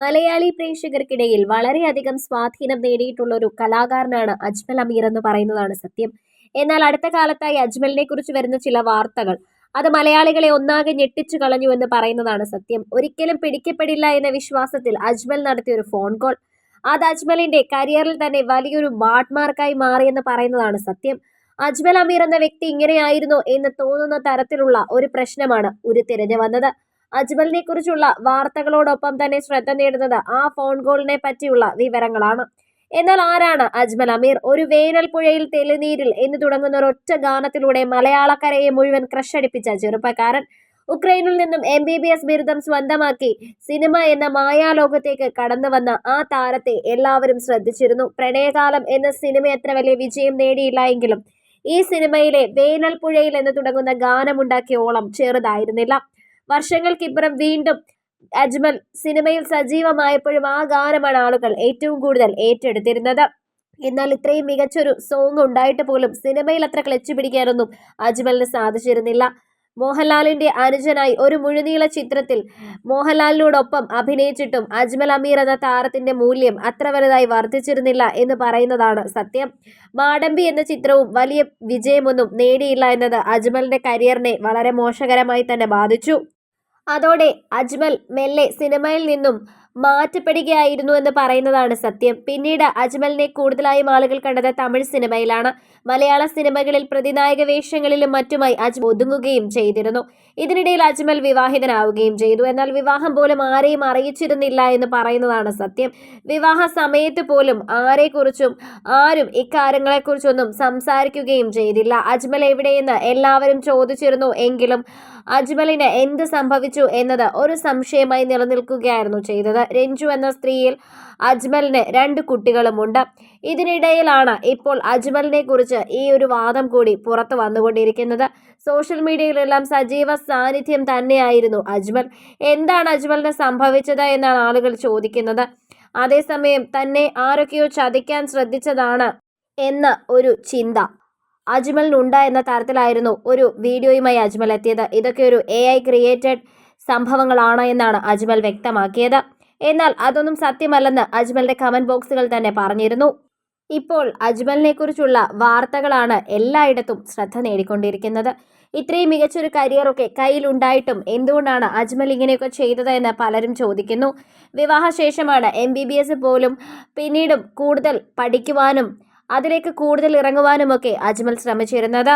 മലയാളി പ്രേക്ഷകർക്കിടയിൽ വളരെയധികം സ്വാധീനം നേടിയിട്ടുള്ള ഒരു കലാകാരനാണ് അജ്മൽ അമീർ എന്ന് പറയുന്നതാണ് സത്യം. എന്നാൽ അടുത്ത കാലത്തായി അജ്മലിനെ കുറിച്ച് വരുന്ന ചില വാർത്തകൾ അത് മലയാളികളെ ഒന്നാകെ ഞെട്ടിച്ചു കളഞ്ഞു എന്ന് പറയുന്നതാണ് സത്യം. ഒരിക്കലും പിടിക്കപ്പെടില്ല എന്ന വിശ്വാസത്തിൽ അജ്മൽ നടത്തിയ ഒരു ഫോൺ കോൾ. അത് അജ്മലിന്റെ കരിയറിൽ തന്നെ വലിയൊരു മാർക്കായി മാറിയെന്ന് പറയുന്നതാണ് സത്യം. അജ്മൽ അമീർ എന്ന വ്യക്തി ഇങ്ങനെയായിരുന്നു എന്ന് തോന്നുന്ന തരത്തിലുള്ള ഒരു പ്രശ്നമാണ് ഉരുത്തിരിഞ്ഞു വന്നത്. അജ്മലിനെ കുറിച്ചുള്ള വാർത്തകളോടൊപ്പം തന്നെ ശ്രദ്ധ നേടുന്നത് ആ ഫോൺ കോളിനെ പറ്റിയുള്ള വിവരങ്ങളാണ്. എന്നാൽ ആരാണ് അജ്മൽ അമീർ? ഒരു വേനൽ പുഴയിൽ തെളിനീരിൽ എന്ന് തുടങ്ങുന്ന ഒറ്റ ഗാനത്തിലൂടെ മലയാളക്കരയെ മുഴുവൻ ക്രഷടിപ്പിച്ച ചെറുപ്പക്കാരൻ. ഉക്രൈനിൽ നിന്നും എം ബി ബി എസ് ബിരുദം സ്വന്തമാക്കി സിനിമ എന്ന മായാലോകത്തേക്ക് കടന്നു വന്ന ആ താരത്തെ എല്ലാവരും ശ്രദ്ധിച്ചിരുന്നു. പ്രണയകാലം എന്ന സിനിമ എത്ര വലിയ വിജയം നേടിയില്ല എങ്കിലും ഈ സിനിമയിലെ വേനൽ പുഴയിൽ എന്ന് തുടങ്ങുന്ന ഗാനമുണ്ടാക്കിയ ഓളം ചെറുതായിരുന്നില്ല. വർഷങ്ങൾക്കിപ്പുറം വീണ്ടും അജ്മൽ സിനിമയിൽ സജീവമായപ്പോഴും ആ ഗാനമാണ് ആളുകൾ ഏറ്റവും കൂടുതൽ ഏറ്റെടുത്തിരുന്നത്. എന്നാൽ ഇത്രയും മികച്ചൊരു സോങ് ഉണ്ടായിട്ട് പോലും സിനിമയിൽ അത്ര ക്ലച്ച് പിടിക്കാനൊന്നും അജ്മലിന് സാധിച്ചിരുന്നില്ല. മോഹൻലാലിന്റെ അനുജനായി ഒരു മുഴുനീള ചിത്രത്തിൽ മോഹൻലാലിനോടൊപ്പം അഭിനയിച്ചിട്ടും അജ്മൽ അമീർ എന്ന താരത്തിന്റെ മൂല്യം അത്ര വലുതായി വർദ്ധിച്ചിരുന്നില്ല എന്ന് പറയുന്നതാണ് സത്യം. മാടമ്പി എന്ന ചിത്രവും വലിയ വിജയമൊന്നും നേടിയില്ല എന്നത് അജ്മലിന്റെ കരിയറിനെ വളരെ മോശകരമായി തന്നെ ബാധിച്ചു. അതോടെ അജ്മൽ മെല്ലെ സിനിമയിൽ നിന്നും മാറ്റപ്പെടുകയായിരുന്നു എന്ന് പറയുന്നതാണ് സത്യം. പിന്നീട് അജ്മലിനെ കൂടുതലായും ആളുകൾ കണ്ടത് തമിഴ് സിനിമയിലാണ്. മലയാള സിനിമകളിൽ പ്രതിനായക വേഷങ്ങളിലും മറ്റുമായി അജ്മൽ ഒതുങ്ങുകയും ചെയ്തിരുന്നു. ഇതിനിടയിൽ അജ്മൽ വിവാഹിതനാവുകയും ചെയ്തു. എന്നാൽ വിവാഹം പോലും ആരെയും അറിയിച്ചിരുന്നില്ല എന്ന് പറയുന്നതാണ് സത്യം. വിവാഹ സമയത്ത് പോലും ആരെക്കുറിച്ചും ആരും ഇക്കാര്യങ്ങളെക്കുറിച്ചൊന്നും സംസാരിക്കുകയും ചെയ്തില്ല. അജ്മൽ എവിടെയെന്ന് എല്ലാവരും ചോദിച്ചിരുന്നു എങ്കിലും അജ്മലിന് എന്ത് സംഭവിച്ചു എന്നത് ഒരു സംശയമായി നിലനിൽക്കുകയായിരുന്നു ചെയ്തത്. രഞ്ജു എന്ന സ്ത്രീയിൽ അജ്മലിന് രണ്ട് കുട്ടികളുമുണ്ട്. ഇതിനിടയിലാണ് ഇപ്പോൾ അജ്മലിനെ കുറിച്ച് ഈ ഒരു വാദം കൂടി പുറത്തു വന്നുകൊണ്ടിരിക്കുന്നത്. സോഷ്യൽ മീഡിയയിലെല്ലാം സജീവ സാന്നിധ്യം തന്നെയായിരുന്നു അജ്മൽ. എന്താണ് അജ്മലിന് സംഭവിച്ചത് എന്നാണ് ആളുകൾ ചോദിക്കുന്നത്. അതേസമയം തന്നെ ആരൊക്കെയോ ചതിക്കാൻ ശ്രദ്ധിച്ചതാണ് എന്ന ഒരു ചിന്ത അജ്മലിനുണ്ട എന്ന തരത്തിലായിരുന്നു ഒരു വീഡിയോയുമായി അജ്മൽ എത്തിയത്. ഇതൊക്കെ ഒരു എ ഐ ക്രിയേറ്റഡ് സംഭവങ്ങളാണ് എന്നാണ് അജ്മൽ വ്യക്തമാക്കിയത്. എന്നാൽ അതൊന്നും സത്യമല്ലെന്ന് അജ്മലിന്റെ കമന്റ് ബോക്സുകൾ തന്നെ പറഞ്ഞിരുന്നു. ഇപ്പോൾ അജ്മലിനെ കുറിച്ചുള്ള വാർത്തകളാണ് എല്ലായിടത്തും ശ്രദ്ധ നേടിക്കൊണ്ടിരിക്കുന്നത്. ഇത്രയും മികച്ചൊരു കരിയറൊക്കെ കയ്യിലുണ്ടായിട്ടും എന്തുകൊണ്ടാണ് അജ്മൽ ഇങ്ങനെയൊക്കെ ചെയ്തത് എന്ന് പലരും ചോദിക്കുന്നു. വിവാഹശേഷമാണ് എം ബി ബി എസ് പോലും പിന്നീടും കൂടുതൽ പഠിക്കുവാനും അതിലേക്ക് കൂടുതൽ ഇറങ്ങുവാനുമൊക്കെ അജ്മൽ ശ്രമിച്ചിരുന്നത്.